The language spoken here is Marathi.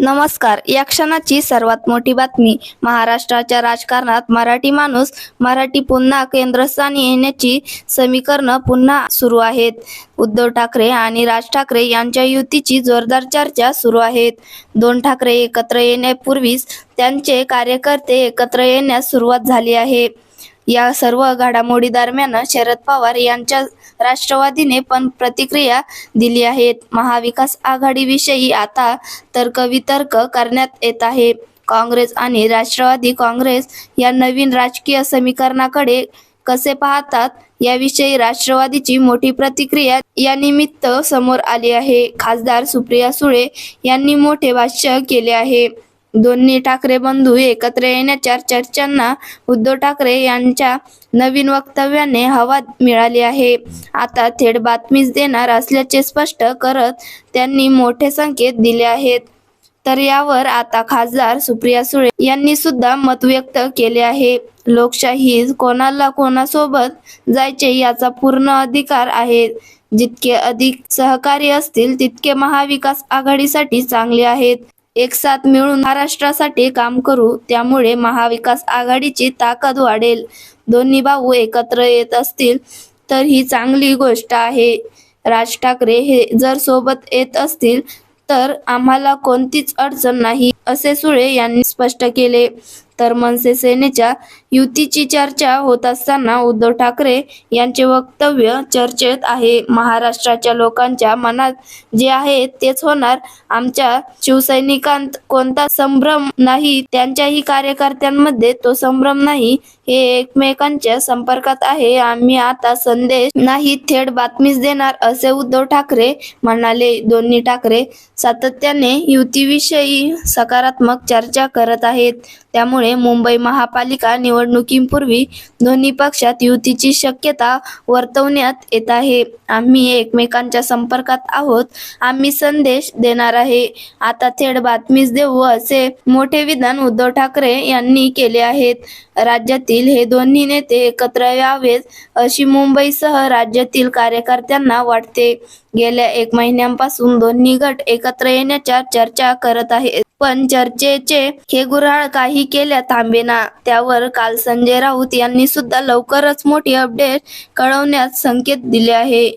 नमस्कार. या क्षणाची सर्वात मोठी बातमी. महाराष्ट्राच्या राजकारणात मराठी माणूस मराठी पुन्हा केंद्रस्थानी येण्याची समीकरणं पुन्हा सुरू आहेत. उद्धव ठाकरे आणि राज ठाकरे यांच्या युतीची जोरदार चर्चा सुरू आहेत. दोन ठाकरे एकत्र येण्यापूर्वीच त्यांचे कार्यकर्ते एकत्र येण्यास सुरुवात झाली आहे. या सर्व घडामोडी दरम्यान शरद पवार यांच्या राष्ट्रवादीने पण प्रतिक्रिया दिली आहेत. महाविकास आघाडीविषयी आता तर्कवितर्क करण्यात येत आहे. काँग्रेस आणि राष्ट्रवादी काँग्रेस या नवीन राजकीय समीकरणाकडे कसे पाहतात? याविषयी राष्ट्रवादीची मोठी प्रतिक्रिया या निमित्त समोर आली आहे. खासदार सुप्रिया सुळे यांनी मोठे भाष्य केले आहे. दोन्ही ठाकरे बंधू एकत्र येण्याच्या चर्चांना उद्धव ठाकरे यांच्या नवीन वक्तव्याने हवा मिळाली आहे. आता थेट बातमीच देणार असल्याचे स्पष्ट करत त्यांनी मोठे संकेत दिले आहेत. तर यावर आता खासदार सुप्रिया सुळे यांनी सुद्धा मत व्यक्त केले आहे. लोकशाही कोणाला कोणासोबत जायचे याचा पूर्ण अधिकार आहे. जितके अधिक सहकारी असतील तितके महाविकास आघाडीसाठी चांगले आहेत. एक साथ मिळून महाराष्ट्रासाठी काम करू त्यामुळे महाविकास आघाडीची ताकद वाढेल. दोन्ही भाऊ एकत्र येत असतील तर ही चांगली गोष्ट आहे. राज ठाकरे हे जर सोबत येत असतील तर आम्हाला कोणतीच अडचण नाही असे सुळे यांनी स्पष्ट केले. तर मनसे सेनेच्या युतीची चर्चा होत असताना उद्धव ठाकरे यांचे वक्तव्य चर्चेत आहे. महाराष्ट्राच्या लोकांच्या मनात जे आहे तेच होणार. आमच्या शिवसैनिकांत कोणता संभ्रम नाही त्यांच्याही कार्यकर्त्यांमध्ये तो संभ्रम नाही हे एकमेकांच्या संपर्कात आहे. आम्ही आता संदेश नाही थेट बातमीच देणार असे उद्धव ठाकरे म्हणाले. दोन्ही ठाकरे सातत्याने युतीविषयी सकारात्मक चर्चा करत आहेत. त्यामुळे मुंबई महापालिका निवडणुकीपूर्वी दोन्ही पक्षात युतीची शक्यता वर्तवण्यात येत आहे. आम्ही एकमेकांच्या संपर्कात आहोत. आम्ही संदेश देणार आहे. आता थेट बातमीच देऊ असे मोठे विधान उद्धव ठाकरे यांनी केले आहेत. राज्यातील हे दोन्ही नेते एकत्र यावेत अशी मुंबईसह राज्यातील कार्यकर्त्यांना वाटते. गेल्या एक महिन्यांपासून दोन्ही गट एकत्र येण्याच्या चर्चा करत आहेत. पण चर्चेचे हे गुऱ्हाळ काही केल्या थांबेना. त्यावर काल संजय राऊत यांनी सुद्धा लवकरच मोठी अपडेट कळवण्यास संकेत दिले आहे.